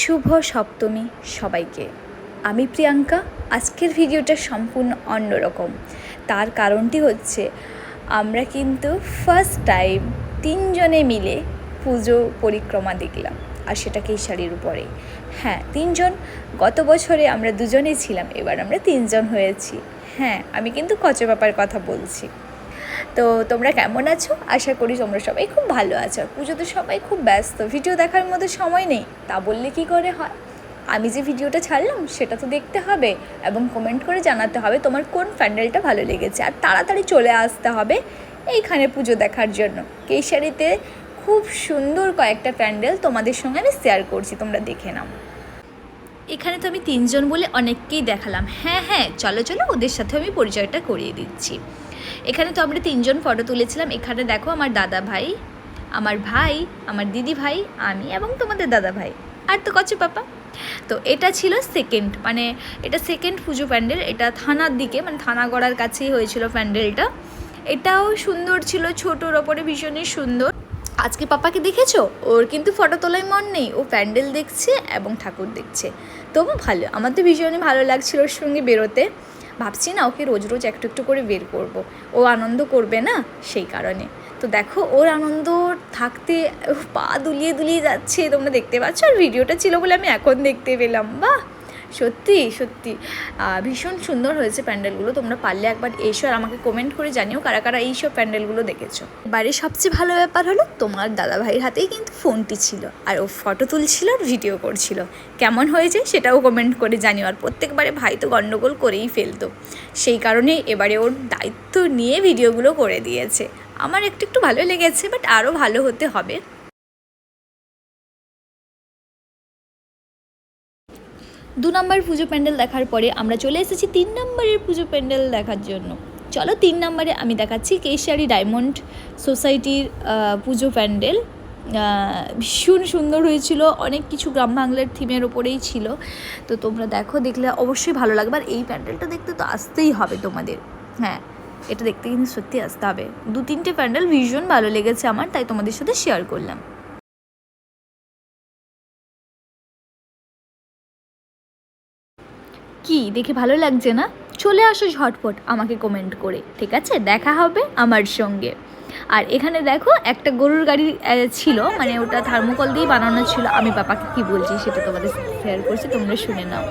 শুভ সপ্তমী সবাইকে। আমি প্রিয়াঙ্কা, আজকের ভিডিওটা সম্পূর্ণ অন্যরকম তার কারণটি হচ্ছে, আমরা কিন্তু ফার্স্ট টাইম তিনজনে মিলে পুজো পরিক্রমা দেখলাম, আর সেটা কেশারির উপরে। হ্যাঁ তিনজন, গত বছরে আমরা দুজনেই ছিলাম, এবার আমরা তিনজন হয়েছি। হ্যাঁ আমি কিন্তু কচবাপার কথা বলছি। তো তোমরা কেমন আছো? আশা করি তোমরা সবাই খুব ভালো আছো। পুজোতে সবাই খুব ব্যস্ত। ভিডিও দেখার মতো সময় নেই। তা বললে কি করে হয়? আমি যে ভিডিওটা ছাড়লাম, সেটা তো দেখতে হবে এবং কমেন্ট করে জানাতে হবে তোমার কোন প্যান্ডেলটা ভালো লেগেছে। আর তাড়াতাড়ি চলে আসতে হবে এইখানে পুজো দেখার জন্য। কেশারিতে খুব সুন্দর কয়েকটা প্যান্ডেল তোমাদের সঙ্গে আমি শেয়ার করছি, তোমরা দেখে নাও। এখানে তো আমি তিনজন বলে অনেককেই দেখালাম। হ্যাঁ হ্যাঁ চলো চলো, ওদের সাথে আমি পরিচয়টা করিয়ে দিচ্ছি। এখানে তো আমরা তিনজন ফটো তুলেছিলাম। এখানে দেখো আমার দাদা ভাই, আমার ভাই, আমার দিদি ভাই, আমি এবং তোমাদের দাদা ভাই। আর তো কচু পাপা। তো এটা ছিল সেকেন্ড মানে এটা সেকেন্ড পুজো প্যান্ডেল। এটা থানার দিকে মানে থানা গড়ার কাছেই হয়েছিল প্যান্ডেলটা। এটাও সুন্দর ছিল, ছোটোর ওপরে ভীষণই সুন্দর। আজকে পাপাকে দেখেছ? ওর কিন্তু ফটো তোলায় মন নেই। ও প্যান্ডেল দেখছে এবং ঠাকুর দেখছে। তবু ভালো, আমার তো ভীষণই ভালো লাগছিল ওর সঙ্গে বেরোতে। ভাবছি না ওকে রোজ রোজ একটু একটু করে বের করব। ও আনন্দ করবে না? সেই কারণে। তো দেখো, ওর আনন্দ থাকতে পা দুলিয়ে দুলিয়ে যাচ্ছে। তোমরা দেখতে পাচ্ছ, আর ভিডিওটা ছিল বলে আমি এখন দেখতে পেলাম। বাহ! সত্যি সত্যি। ভীষণ সুন্দর হয়েছে প্যান্ডেলগুলো। তোমরা পারলে একবার এসো আর আমাকে কমেন্ট করে জানিও কারা কারা এইসব প্যান্ডেলগুলো দেখেছ। এবারে সবচেয়ে ভালো ব্যাপার হলো তোমার দাদা ভাইয়ের হাতেই কিন্তু ফোনটি ছিল আর ও ফটো তুলছিল আর ভিডিও করছিল। কেমন হয়েছে সেটাও কমেন্ট করে জানিও আর প্রত্যেকবারে ভাই তো গণ্ডগোল করেই ফেলতো। সেই কারণে এবারে ওর দায়িত্ব নিয়ে ভিডিওগুলো করে দিয়েছে। আমার একটু একটু ভালো লেগেছে বাট আরও ভালো হতে হবে। দু নম্বর পুজো প্যান্ডেল দেখার পরে আমরা চলে এসেছি তিন নম্বরের পুজো প্যান্ডেল দেখার জন্য। চলো তিন নম্বরে আমি দেখাচ্ছি কেশারি ডায়মন্ড সোসাইটির পুজো প্যান্ডেল। ভীষণ সুন্দর হয়েছিল, অনেক কিছু গ্রাম বাংলার থিমের ওপরেই ছিল। তো তোমরা দেখো, দেখলে অবশ্যই ভালো লাগবে। আর এই প্যান্ডেলটা দেখতে তো আসতেই হবে তোমাদের। হ্যাঁ এটা দেখতে কিন্তু সত্যি আসতে হবে। দু তিনটে প্যান্ডেল ভীষণ ভালো লেগেছে আমার, তাই তোমাদের সাথে শেয়ার করলাম। কি? দেখে ভালো লাগছে না? চলে আসো ঝটপট আমাকে কমেন্ট করে, ঠিক আছে? দেখা হবে আমার সঙ্গে। আর এখানে দেখো, একটা গরুর গাড়ি ছিল মানে ওটা থার্মোকল দিয়ে বানানো ছিল। আমি পাপাকে কি বলছি সেটা তোমাদের শেয়ার করছি, তোমরা শুনে নাও।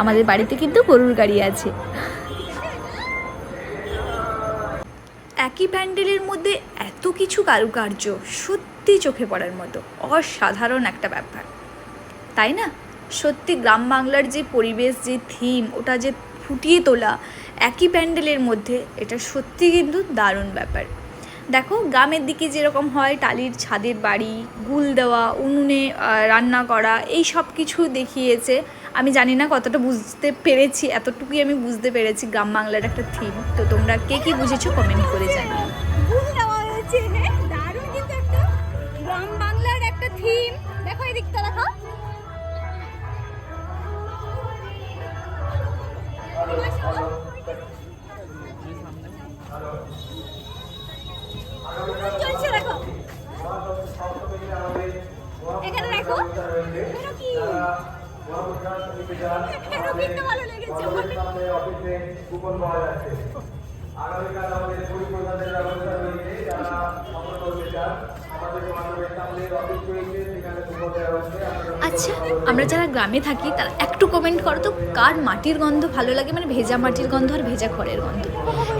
আমাদের বাড়িতে কিন্তু গরুর গাড়ি আছে। একই প্যান্ডেলের মধ্যে এত কিছু কারুকার্য সত্যি চোখে পড়ার মতো। অসাধারণ একটা ব্যাপার। তাই না? সত্যি গ্রাম বাংলার যে পরিবেশ, যে থিম ওটা যে ফুটিয়ে তোলা, একই প্যান্ডেলের মধ্যে, এটা সত্যি কিন্তু দারুণ ব্যাপার। দেখো, গ্রামের দিকে যেরকম হয়, টালির ছাদের বাড়ি, গুল দেওয়া, উনুনে রান্না করা, এই সব কিছু দেখিয়েছে। আমি জানি না কতটা বুঝতে পেরেছি, এতটুকুই আমি বুঝতে পেরেছি গ্রাম বাংলার একটা থিম তো তোমরা কে কি বুঝেছ কমেন্ট করে জানিও। হ্যাঁ দারুণ গ্রাম বাংলার একটা থিম দেখো এই দিকটা দেখো। আচ্ছা আমরা যারা গ্রামে থাকি, তারা একটু কমেন্ট করো তো, কার মাটির গন্ধ ভালো লাগে? মানে ভেজা মাটির গন্ধ আর ভেজা খড়ের গন্ধ।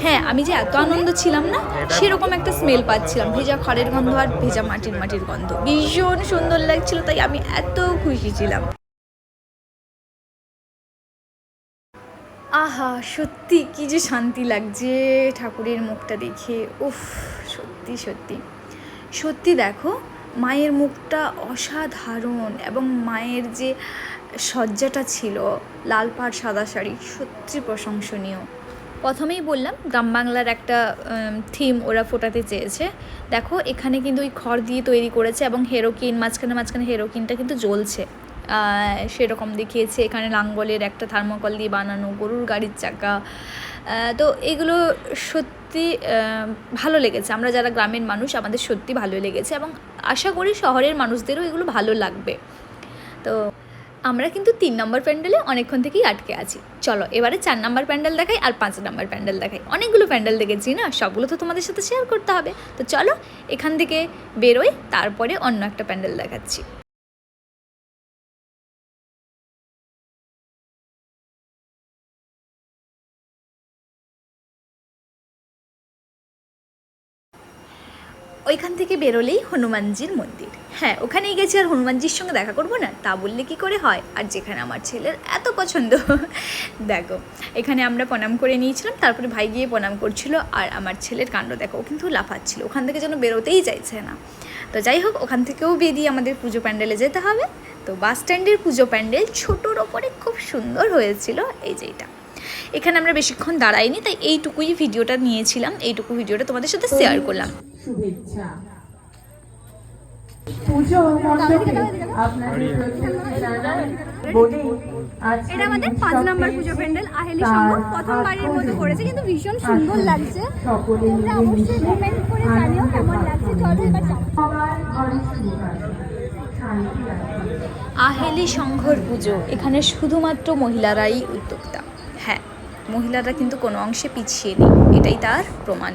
হ্যাঁ আমি যে এত আনন্দ ছিলাম না, সেরকম একটা স্মেল পাচ্ছিলাম। ভেজা খড়ের গন্ধ আর ভেজা মাটির মাটির গন্ধ। ভীষণ সুন্দর লাগছিল, তাই আমি এত খুশি ছিলাম। আহা, সত্যি কি যে শান্তি লাগছে ঠাকুরের মুখটা দেখে। উফ, সত্যি সত্যি। সত্যি দেখো, মায়ের মুখটা অসাধারণ এবং মায়ের যে সজ্জাটা ছিল, লাল পাড় সাদা শাড়ি, সত্যি প্রশংসনীয়। প্রথমেই বললাম, গ্রাম বাংলার একটা থিম ওরা ফোটাতে চেয়েছে। দেখো, এখানে কিন্তু ওই খড় দিয়ে তৈরি করেছে এবং হেরোকিন মাঝখানে মাঝখানে হেরোকিনটা কিন্তু জ্বলছে। সেরকম দেখিয়েছে। এখানে লাঙ্গলের একটা থার্মোকল দিয়ে বানানো, গরুর গাড়ির চাকা। তো এগুলো সত্যি ভালো লেগেছে। আমরা যারা গ্রামের মানুষ, আমাদের সত্যি ভালো লেগেছে এবং আশা করি শহরের মানুষদেরও এগুলো ভালো লাগবে। তো আমরা কিন্তু তিন নম্বর প্যান্ডেলে অনেকক্ষণ থেকেই আটকে আছি। চলো, এবারে চার নম্বর প্যান্ডেল দেখাই আর পাঁচ নম্বর প্যান্ডেল দেখাই। অনেকগুলো প্যান্ডেল দেখেছি না? সবগুলো তো তোমাদের সাথে শেয়ার করতে হবে। তো চলো, এখান থেকে বেরোই, তারপরে অন্য একটা প্যান্ডেল দেখাচ্ছি। ওইখান থেকে বেরোলেই হনুমানজির মন্দির। হ্যাঁ ওখানেই গেছি আর হনুমানজির সঙ্গে দেখা করব না, তা বললে কি করে হয়? আর যেখানে আমার ছেলের এত পছন্দ। দেখো, এখানে আমরা প্রণাম করে নিয়েছিলাম, তারপরে ভাই গিয়ে প্রণাম করছিল আর আমার ছেলের কাণ্ড দেখো, ও কিন্তু লাফাচ্ছিল। ওখান থেকে যেন বেরোতেই চাইছে না। তো যাই হোক, ওখান থেকেও বেরিয়ে আমাদের পুজো প্যান্ডেলে যেতে হবে। তো বাস স্ট্যান্ডের পুজো প্যান্ডেল ছোটোর ওপরে খুব সুন্দর হয়েছিল, এই যে এটা। এখানে আমরা বেশিক্ষণ দাঁড়াইনি তাই এইটুকুই ভিডিওটা নিয়েছিলাম এইটুকু ভিডিওটা তোমাদের সাথে শেয়ার করলাম। শুভেচ্ছা। পুজো মণ্ডপে আপনাদের প্রত্যেককে জানাই বলি আজকে এটা আমাদের পাঁচ নাম্বার পুজো প্যান্ডেল। আহেলি সংঘ প্রথমবারের মতো আত্মজীবনী। করেছে কিন্তু ভীষণ সুন্দর লাগছে। সকলে তোমরা অবশ্যই কমেন্ট করে জানিও কেমন লাগছে চলো এবার যাও। সবার ঘরে সুখ আছে শান্তি আছে আহেলি সংঘর পুজো এখানে শুধুমাত্র মহিলারাই উদ্যোক্তা। হ্যাঁ মহিলারা কিন্তু কোনো অংশে পিছিয়ে নেই, এটাই তার প্রমাণ।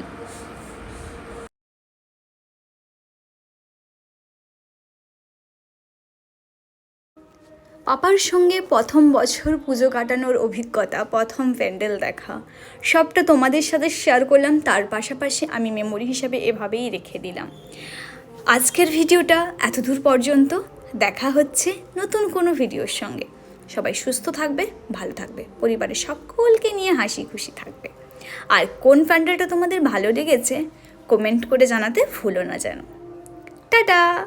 পাপার সঙ্গে প্রথম বছর পুজো কাটানোর অভিজ্ঞতা, প্রথম প্যান্ডেল দেখা। সবটা তোমাদের সাথে শেয়ার করলাম, তার পাশাপাশি আমি মেমোরি হিসাবে এভাবেই রেখে দিলাম। আজকের ভিডিওটা এতদূর পর্যন্ত, দেখা হচ্ছে নতুন কোনো ভিডিওর সঙ্গে। সবাই সুস্থ থাকবে, ভালো থাকবে। পরিবারের সকলকে নিয়ে হাসি খুশি থাকবে। আর কোন ফ্যান্ডেলটা তোমাদের ভালো লেগেছে কমেন্ট করে জানাতে ভুলো না যেন। টাটা!